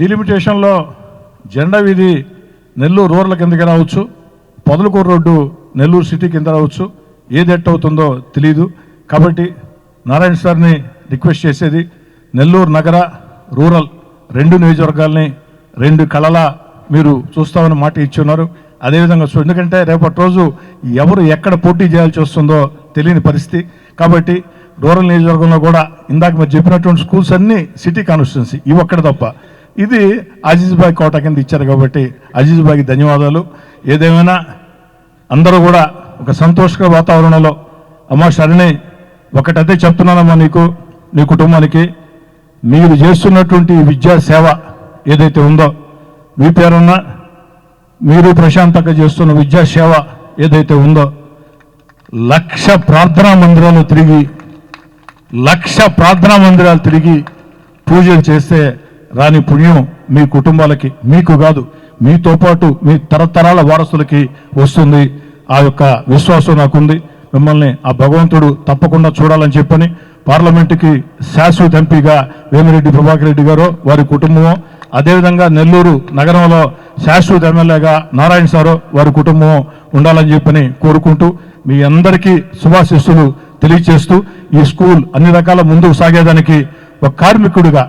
డిలిమిటేషన్లో జెండా వీధి నెల్లూరు రూరల్ కిందకి రావచ్చు. పొదలకూరు రోడ్డు నెల్లూరు సిటీ కింద రావచ్చు. ఏది ఎట్ అవుతుందో తెలియదు కాబట్టి నారాయణ సార్ని రిక్వెస్ట్ చేసేది నెల్లూరు నగర రూరల్ రెండు నియోజకవర్గాల్ని రెండు కళల మీరు చూస్తామని మాట ఇచ్చున్నారు. అదేవిధంగా ఎందుకంటే రేపటి రోజు ఎవరు ఎక్కడ పోటీ చేయాల్సి వస్తుందో తెలియని పరిస్థితి. కాబట్టి రూరల్ నియోజకవర్గంలో కూడా ఇందాక మీరు చెప్పినటువంటి స్కూల్స్ అన్నీ సిటీ కాన్స్టిట్యున్సీ ఇవి ఒక్కటి తప్ప. ఇది అజీజ్బాయ్ కోట కింద ఇచ్చారు కాబట్టి అజీజ్బాయ్కి ధన్యవాదాలు. ఏదేమైనా అందరూ కూడా ఒక సంతోషకర వాతావరణంలో అమ్మ శరణి ఒకటైతే చెప్తున్నానమ్మా నీకు నీ కుటుంబానికి మీరు చేస్తున్నటువంటి విద్యా సేవ ఏదైతే ఉందో మీ పేరున్న మీరు ప్రశాంతంగా చేస్తున్న విద్యా సేవ ఏదైతే ఉందో లక్ష ప్రార్థనా మందిరాలు తిరిగి లక్ష ప్రార్థనా మందిరాలు తిరిగి పూజలు చేస్తే రాని పుణ్యం మీ కుటుంబాలకి మీకు కాదు మీతో పాటు మీ తరతరాల వారసులకి వస్తుంది. ఆ యొక్క విశ్వాసం నాకుంది. మిమ్మల్ని ఆ భగవంతుడు తప్పకుండా చూడాలని చెప్పని పార్లమెంటుకి శాశ్వత ఎంపీగా వేమిరెడ్డి ప్రభాకర్ రెడ్డి గారు వారి కుటుంబం అదేవిధంగా నెల్లూరు నగరంలో శాశ్వత ఎమ్మెల్యేగా నారాయణ సారు వారి కుటుంబం ఉండాలని చెప్పని కోరుకుంటూ మీ అందరికీ శుభాశిస్సులు తెలియచేస్తూ ఈ స్కూల్ అన్ని రకాల ముందుకు సాగేదానికి ఒక కార్మికుడిగా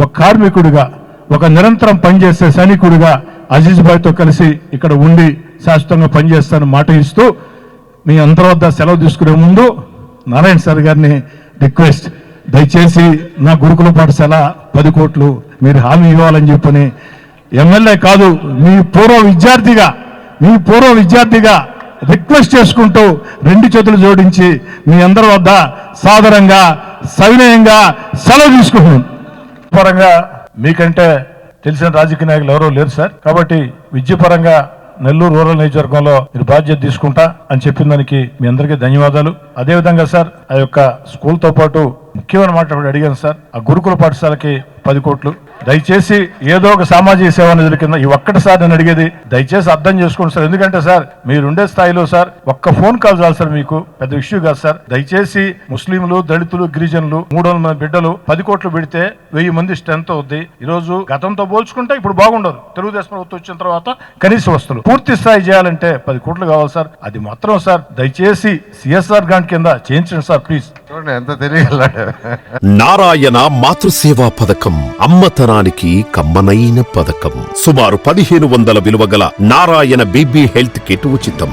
ఒక కార్మికుడిగా ఒక నిరంతరం పనిచేసే సైనికుడిగా అజీజ్ భాయ్తో కలిసి ఇక్కడ ఉండి శాశ్వతంగా పనిచేస్తానని మాట ఇస్తూ మీ అందరి వద్ద సెలవు తీసుకునే ముందు నారాయణ సార్ గారిని రిక్వెస్ట్. దయచేసి నా గురుకుల పాఠశాల పది కోట్లు మీరు హామీ ఇవ్వాలని చెప్పని ఎమ్మెల్యే కాదు మీ పూర్వ విద్యార్థిగా మీ పూర్వ విద్యార్థిగా రిక్వెస్ట్ చేసుకుంటూ రెండు చేతులు జోడించి మీ అందరి వద్ద సాదరంగా సవినయంగా సెలవు తీసుకుంటున్నాను. పరంగా మీకంటే తెలిసిన రాజకీయ నాయకులు ఎవరో లేరు సార్. కాబట్టి విద్యపరంగా నెల్లూరు రూరల్ నియోజకవర్గంలో మీరు బాధ్యత తీసుకుంటా అని చెప్పిన దానికి మీ అందరికీ ధన్యవాదాలు. అదేవిధంగా సార్ ఆ యొక్క స్కూల్తో పాటు ముఖ్యమైన మాట అడిగాను సార్. ఆ గురుకుల పాఠశాలకి పది కోట్లు దయచేసి ఏదో ఒక సామాజిక సేవా నిధుల కింద ఈ ఒక్కటి సార్ నేను అడిగేది. దయచేసి అర్థం చేసుకోండి సార్. ఎందుకంటే సార్ మీరుండే స్థాయిలో సార్ ఒక్క ఫోన్ కాల్ చాలు సార్ మీకు. పెద్ద ఇష్యూ కాదు సార్. దయచేసి ముస్లింలు దళితులు గిరిజనులు మూడు వందల మంది బిడ్డలు పది కోట్లు పెడితే వెయ్యి మంది స్ట్రెంత్ అవుద్ది. ఈ రోజు గతంతో పోల్చుకుంటే ఇప్పుడు బాగుండదు. తెలుగుదేశం ప్రభుత్వం వచ్చిన తర్వాత కనీస వస్తువులు పూర్తి స్థాయి చేయాలంటే పది కోట్లు కావాలి సార్. అది మాత్రం సార్ దయచేసి సిఎస్ఆర్ గ్రాంట్ కింద చేయించండి సార్ ప్లీజ్. చూడండి ఎంత తెలియగలడు. నారాయణ మాతృసేవా పథకం అమ్మతనానికి కమ్మనైన పథకం. సుమారు పదిహేను వందల విలువ గల నారాయణ బీబీ హెల్త్ కిట్ ఉచితం.